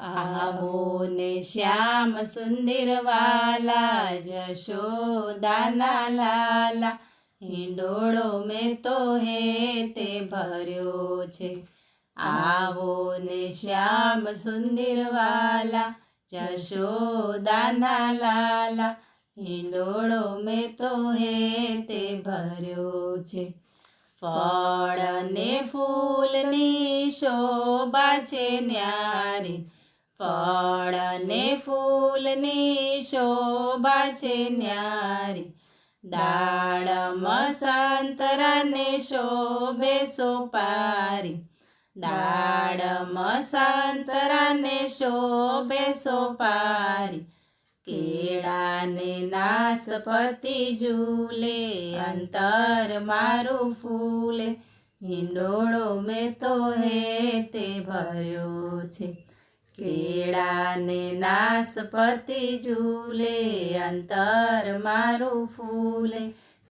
આવો ને શ્યામ સુંદર વાલા જશોદાના લાલા હિંડોળો મેં તો હે તે ભર્યો છે. આવો ને શ્યામ સુંદર વાલા જશોદાના લાલા હિંડોળો મેં તો હે તે ભર્યો છે. ફળ ને ફૂલની શોભા છે ન્યારી ફળ ને ફૂલની શોભા છે ન્યારી. દાડમ સંતરાને શોભે સોપારી. દાડમ સંતરાને શોભે સોપારી. કેળાને નાસપતિ ઝૂલે, અંતર મારું ફૂલે. હિંડોળો મેં તો હે તે ભર્યો છે. કેળાને નાસપતિ ઝૂલે અંતર મારું ફૂલે.